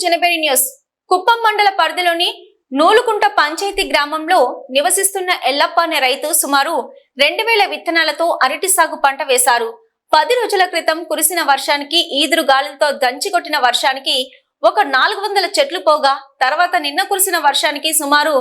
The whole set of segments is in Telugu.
Primary news. కుప్పం మండల పరిధిలోని నూలుకుంట పంచాయతీ గ్రామంలో నివసిస్తున్న ఎల్లప్ప అనే రైతు సుమారు రెండు వేల విత్తనాలతో అరటి సాగు పంట వేశారు. పది రోజుల క్రితం కురిసిన వర్షానికి ఈదురు గాలులతో దంచికొట్టిన వర్షానికి ఒక నాలుగు వందల చెట్లు పోగా తర్వాత నిన్న కురిసిన వర్షానికి సుమారు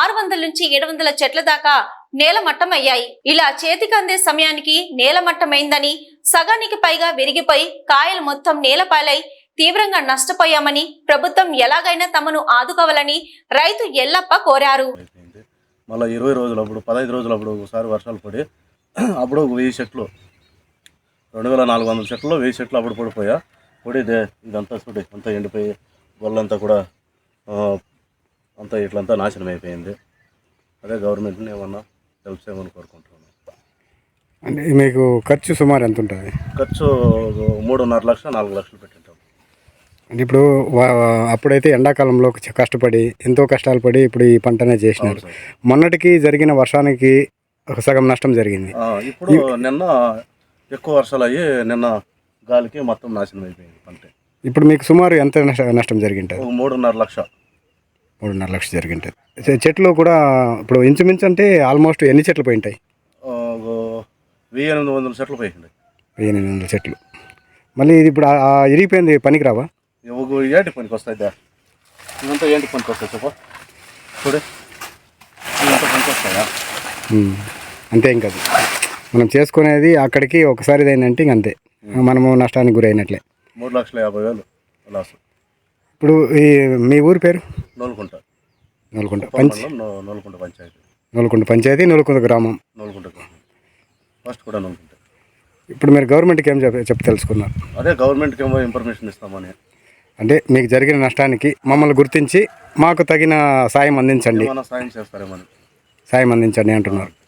ఆరు వందల నుంచి ఏడు వందల చెట్ల దాకా నేలమట్టం అయ్యాయి ఇలా చేతికి అందే సమయానికి నేలమట్టమైందని సగానికి పైగా విరిగిపోయి కాయలు మొత్తం నేలపాలై తీవ్రంగా నష్టపోయామని ప్రభుత్వం ఎలాగైనా తమను ఆదుకోవాలని రైతు ఎల్లప్ప కోరారు. అయిపోయింది మళ్ళీ ఇరవై రోజులు అప్పుడు పదహైదు రోజులు అప్పుడు ఒకసారి వర్షాలు పడి అప్పుడు ఒక వెయ్యి చెట్లు రెండు వేల నాలుగు వందల చెట్లు వెయ్యి చెట్లు అప్పుడు పడిపోయా. పడి ఇదే ఇదంతా చూడు అంతా ఎండిపోయి గొల్లంతా కూడా అంతా ఇట్లంతా నాశనం అయిపోయింది. అదే గవర్నమెంట్ని ఏమన్నా హెల్ప్ చేయమని కోరుకుంటున్నాను. అంటే మీకు ఖర్చు సుమారు ఎంత ఉంటుంది ఖర్చు మూడున్నర లక్షలు నాలుగు లక్షలు పెట్టింటాం అంటే ఇప్పుడు అప్పుడైతే ఎండాకాలంలో కష్టపడి ఎంతో కష్టాలు పడి ఇప్పుడు ఈ పంటనే చేసినారు. మొన్నటికి జరిగిన వర్షానికి ఒక సగం నష్టం జరిగింది. ఇప్పుడు నిన్న ఎక్కువ వర్షాలు అయ్యి నిన్న గాలికి మొత్తం నాశనం అయిపోయింది పంట. ఇప్పుడు మీకు సుమారు ఎంత నష్ట- జరిగింటుంది? మూడున్నర లక్ష. మూడున్నర లక్షలు జరిగింటుంది. చెట్లు కూడా ఇప్పుడు ఇంచుమించు అంటే ఆల్మోస్ట్ ఎన్ని చెట్లు పోయి ఉంటాయి ఆ, ఒక వెయ్యి ఎనిమిది వందల చెట్లు పోయింది వెయ్యి ఎనిమిది వందల చెట్లు. మళ్ళీ ఇది ఇప్పుడు ఇరిగిపోయింది పనికి ఒక ఏంటి పనికి వస్తాయి దా ఇదంతా ఏంటి పనికి వస్తాయి చెప్పు. చూడు. ఇదంతా పనికి వస్తాయా. అంతే ఇంకా. మనం చేసుకునేది అక్కడికి ఒకసారి ఇదైందంటే ఇంక అంతే. మనము నష్టానికి గురైనట్లే. మూడు లక్షల యాభై వేలు లాస్. ఇప్పుడు ఈ మీ ఊరి పేరు? నూలుకుంట. నల్గొండ కుప్పం పంచ్ మండలం నూ- నూలుకుంట పంచాయతీ. నల్గొండ పంచాయతీ నల్గొండ గ్రామం. నూలుకుంట ఫస్ట్ కూడా నూలుకుంట. ఇప్పుడు మీరు గవర్నమెంట్కి ఏం చెప్పి చెప్పి తెలుసుకున్నారు? అదే గవర్నమెంట్కి ఏమో ఇన్ఫర్మేషన్ ఇస్తామని. అంటే మీకు జరిగిన నష్టానికి మమ్మల్ని గుర్తించి మాకు తగిన సాయం అందించండి. సాయం అందించండి అంటున్నారు.